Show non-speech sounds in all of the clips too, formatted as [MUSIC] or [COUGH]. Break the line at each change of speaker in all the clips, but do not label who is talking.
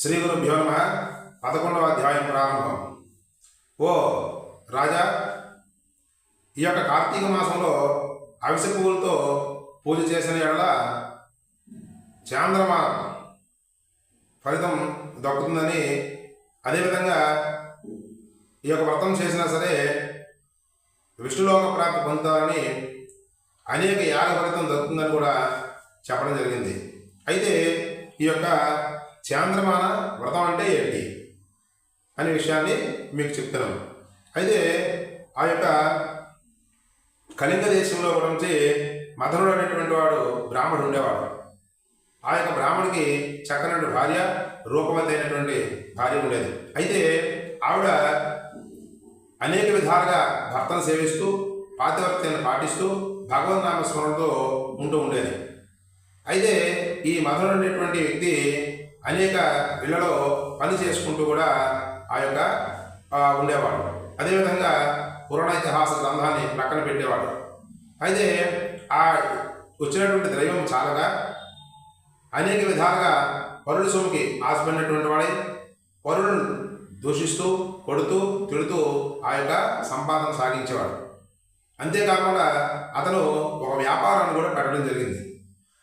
శ్రీ గురుభ్యో నమ. పదకొండవ అధ్యాయం ప్రారంభం. ఓ రాజా ఈ యొక్క కార్తీక మాసంలో అవిసె పువ్వులతో పూజ చేసిన ఎడల చాంద్రమా ఫలితం దక్కుతుందని అదేవిధంగా ఈ యొక్క వ్రతం చేసినా సరే విష్ణులోక ప్రాప్తి పొందుతారని అనేక యాగ ఫలితం దక్కుతుందని కూడా చెప్పడం జరిగింది. అయితే ఈ యొక్క చాంద్రమాన వ్రతం అంటే ఏంటి అనే విషయాన్ని మీకు చెప్తున్నాను అయితే ఆ యొక్క కళింగ దేశంలో గురించి మధురుడు అనేటువంటి వాడు బ్రాహ్మణుడు ఉండేవాడు. ఆ యొక్క బ్రాహ్మణుడికి చక్కనటువంటి భార్య రూపవతి అయినటువంటి భార్య ఉండేది. అయితే ఆవిడ అనేక విధాలుగా భర్తను సేవిస్తూ పాతివర్త్యాన్ని పాటిస్తూ భగవన్నామ స్మరణతో ఉంటూ ఉండేది. అయితే ఈ మధురుడు అనేటువంటి వ్యక్తి అనేక ఇళ్ళలో పని చేసుకుంటూ కూడా ఆ యొక్క ఉండేవాడు అదేవిధంగా పురాణ ఇతిహాస గ్రంథాన్ని ప్రక్కన పెట్టేవాడు అయితే ఆ వచ్చినటువంటి దైవం చాలగా అనేక విధాలుగా పరుడు సొమ్ముకి ఆశపడినటువంటి వాడై పరుడును దూషిస్తూ కొడుతూ తిడుతూ ఆ యొక్క సంపాదన సాగించేవాడు. అంతేకాకుండా అతను ఒక వ్యాపారాన్ని కూడా పెట్టడం జరిగింది.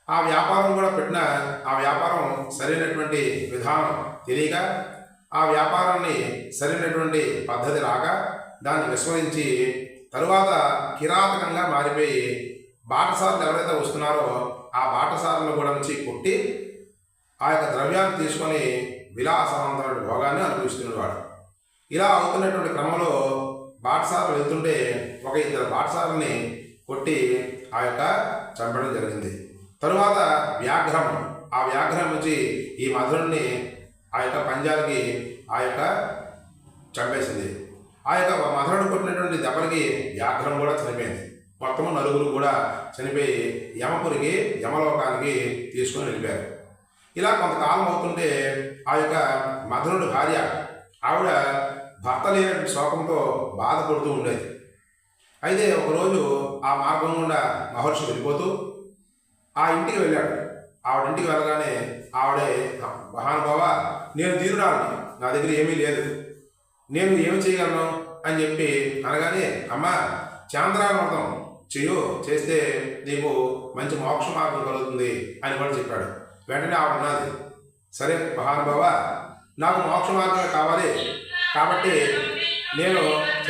ఆ వ్యాపారం కూడా పెట్టిన ఆ వ్యాపారం సరైనటువంటి విధానం తెలియక ఆ వ్యాపారాన్ని సరైనటువంటి పద్ధతి రాక దాన్ని విస్మరించి తరువాత కిరాతకంగా మారిపోయి బాటసారులు ఎవరైతే వస్తున్నారో ఆ బాటసారులను కూడా నుంచి కొట్టి ఆ యొక్క ద్రవ్యాన్ని తీసుకొని విలాసవంతమైన భోగాన్ని అనుభవిస్తున్నవాడు ఇలా అవుతున్నటువంటి క్రమంలో బాటసారులు వెళ్తుంటే ఒక ఇద్దరు బాటసారుల్ని కొట్టి ఆ యొక్క చంపడం జరిగింది. తరువాత వ్యాఘ్రం. ఆ వ్యాఘ్రం వచ్చి ఈ మధురుణ్ణి ఆ యొక్క పంజాలకి ఆ యొక్క చంపేసింది. ఆ యొక్క మధురుడు కొట్టినటువంటి దెబ్బలకి వ్యాఘ్రం కూడా చనిపోయింది. మొత్తము నలుగురు కూడా చనిపోయి యమపురికి యమలోకానికి తీసుకొని వెళ్ళిపోయారు. ఇలా కొంతకాలం అవుతుంటే ఆ యొక్క మధురుడు భార్య ఆవిడ భర్త లేనటువంటి శోకంతో బాధపడుతూ ఉండేది. అయితే ఒకరోజు ఆ మార్గం గుండా మహర్షి వెళ్ళిపోతూ ఆ ఇంటికి వెళ్ళాడు. ఆవిడ ఇంటికి వెళ్ళగానే ఆవిడే మహానుభావ నేను తీరుడాలని నా దగ్గర ఏమీ లేదు. నేను ఏమి చేయగలను? అని చెప్పి అనగానే అమ్మ చాంద్రామృతం చేయు చేస్తే నీకు మంచి మోక్ష మార్గం కలుగుతుంది అని కూడా చెప్పాడు. వెంటనే ఆవిడ ఉన్నది సరే మహానుభావ నాకు మోక్ష మార్గం కావాలి. కాబట్టి నేను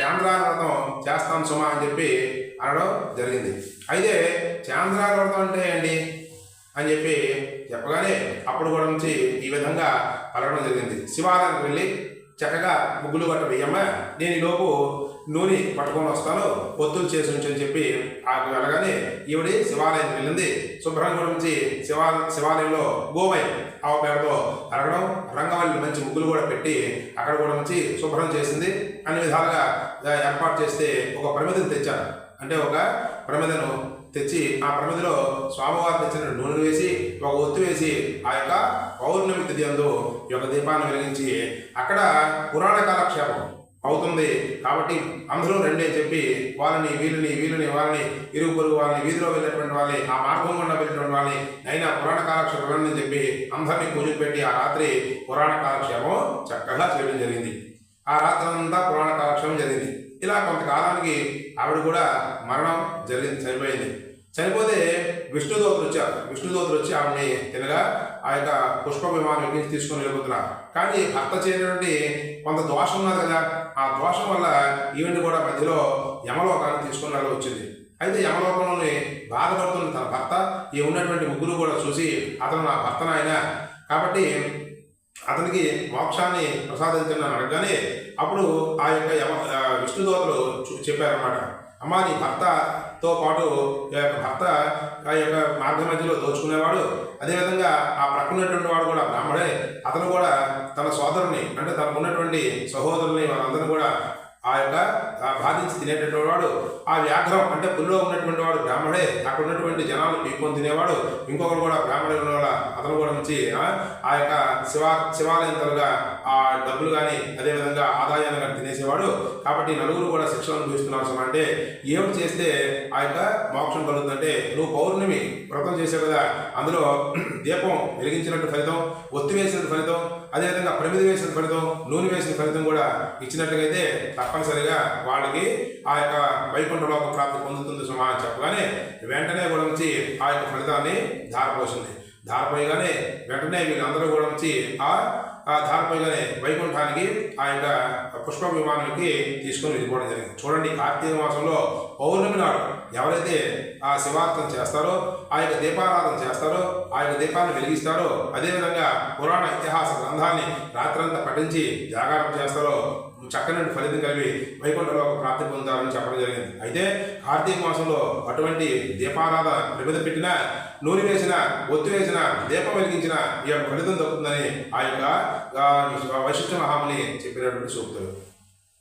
చాంద్రామృతం చేస్తాను సుమా అని చెప్పి అనడం జరిగింది. అయితే చాంద్రాకృతం అంటే ఏంటి అని చెప్పి చెప్పగానే అప్పుడు కూడా నుంచి ఈ విధంగా పలకడం జరిగింది. శివాలయానికి వెళ్ళి చక్కగా ముగ్గులు గట్ట వెయ్యమ్మ నేను ఈలోపు నూనె పట్టుకొని వస్తాను పొత్తులు చేసి ఉంచు అని చెప్పి ఆకు వెళ్ళగానే ఈవిడి శివాలయం వెళ్ళింది. శుభ్రంగా నుంచి శివా శివాలయంలో గోమయం ఆవు పేడతో అరగడం రంగవల్లి మంచి ముగ్గులు కూడా పెట్టి అక్కడ కూడా నుంచి శుభ్రం చేసింది. అన్ని విధాలుగా ఏర్పాటు చేస్తే ఒక పరిమితిని తెచ్చాను అంటే ఒక ప్రమిదను తెచ్చి ఆ ప్రమిదలో స్వామివారు తెచ్చిన నూనె వేసి ఒక ఒత్తు వేసి ఆ యొక్క పౌర్ణమి తిథి అందు ఈ యొక్క దీపాన్ని వెలిగించి అక్కడ పురాణ కాలక్షేపం అవుతుంది. కాబట్టి అందరూ రండి చెప్పి వాళ్ళని వీళ్ళని వీళ్ళని వాళ్ళని ఇరుగు పొరుగు వాళ్ళని వీధిలో వెళ్ళినటువంటి వాళ్ళని ఆ మార్గం గుండా వెళ్ళినటువంటి వాళ్ళని అయినా పురాణ కాలక్షేపం అని చెప్పి అందరినీ పూజలు పెట్టి ఆ రాత్రి పురాణ కాలక్షేపం చక్కగా చేయడం జరిగింది. ఆ రాత్రి అంతా పురాణ కాలక్షేపం జరిగింది. ఇలా కొంతకాలానికి ఆవిడ కూడా మరణం జరిగింది చనిపోయింది. చనిపోతే విష్ణుదోతులు వచ్చారు. విష్ణుదోతులు వచ్చి ఆవిడని తినగా ఆ యొక్క పుష్ప విమానం ఎక్కించి తీసుకొని వెళ్ళిపోతున్నారు. కానీ భర్త చేయనటువంటి కొంత దోషం ఉన్నది కదా ఆ దోషం వల్ల ఈవెంట్ కూడా మధ్యలో యమలోకాన్ని తీసుకొని వచ్చింది అయితే యమలోకంలోని బాధపడుతున్న తన భర్త ఈ ఉన్నటువంటి ముగ్గురు కూడా చూసి అతను నా భర్త నాయన. కాబట్టి అతనికి మోక్షాన్ని ప్రసాదించడం అడగగానే అప్పుడు ఆ యొక్క యమ ఆ చూ- చెప్పారన్నమాట. అమ్మా నీ భర్తతో పాటు ఈ యొక్క భర్త ఆ యొక్క మార్గ మధ్యలో దోచుకునేవాడు. అదేవిధంగా ఆ ప్రక్కనటువంటి ఉన్నటువంటి వాడు కూడా బ్రాహ్మడే. అతను కూడా తన సోదరుని అంటే తనకు ఉన్నటువంటి సహోదరుని వాళ్ళందరినీ కూడా ఆ యొక్క ఆ బాధించి తినేటటువంటి వాడు ఆ వ్యాఘ్రం అంటే పుల్లో ఉన్నటువంటి వాడు బ్రాహ్మడే అక్కడ ఉన్నటువంటి జనాలు పీక్కొని తినేవాడు ఇంకొకరు కూడా బ్రాహ్మణుడు అతను కూడా నుంచి ఆ, యొక్క శివ శివాలయం తలుగా ఆ డబ్బులు కానీ అదేవిధంగా ఆదాయాన్ని కానీ తినేసేవాడు. కాబట్టి నలుగురు కూడా శిక్షణ అనుభవిస్తున్నారు అంటే ఏం చేస్తే ఆ యొక్క మోక్షం కలుగుతుందంటే నువ్వు పౌర్ణమి వ్రతం చేసావు కదా అందులో [CLEARS THROAT] దీపం వెలిగించినట్టు ఫలితం ఒత్తివేసినట్టు ఫలితం అదేవిధంగా ప్రమిది వేసిన ఫలితం నూనె వేసిన ఫలితం కూడా ఇచ్చినట్లయితే తప్పనిసరిగా వాళ్ళకి ఆ యొక్క వైకుంఠలోక ప్రాప్తి పొందుతుంది సుమా అని చెప్పగానే వెంటనే కూడా వచ్చి ఆ యొక్క ఫలితాన్ని ధారపోసింది. ధారపోయగానే వెంటనే వీళ్ళందరూ కూడా వచ్చి ఆ ఆ ధారపోయగానే వైకుంఠానికి ఆ యొక్క పుష్ప విమానానికి తీసుకొని వెళ్ళిపోవడం జరిగింది. చూడండి కార్తీక మాసంలో పౌర్ణమి నాడు ఎవరైతే ఆ శివార్థం చేస్తారో ఆ యొక్క దీపారాధన చేస్తారో ఆ యొక్క దీపాన్ని వెలిగిస్తారో అదేవిధంగా పురాణ ఇతిహాస గ్రంథాన్ని రాత్రంతా పఠించి జాగారం చేస్తారో చక్కని ఫలితం కలిగి వైకుంఠలో ప్రాప్తి పొందుతారని చెప్పడం జరిగింది. అయితే కార్తీక మాసంలో అటువంటి దీపారాధన ప్రమిద పెట్టిన నూనె వేసిన ఒత్తి వేసిన దీపం వెలిగించిన ఈ యొక్క ఫలితం దక్కుతుందని ఆ యొక్క వైశిష్ట వశిష్ఠ మహాముని చెప్పినటువంటి సూక్తులు.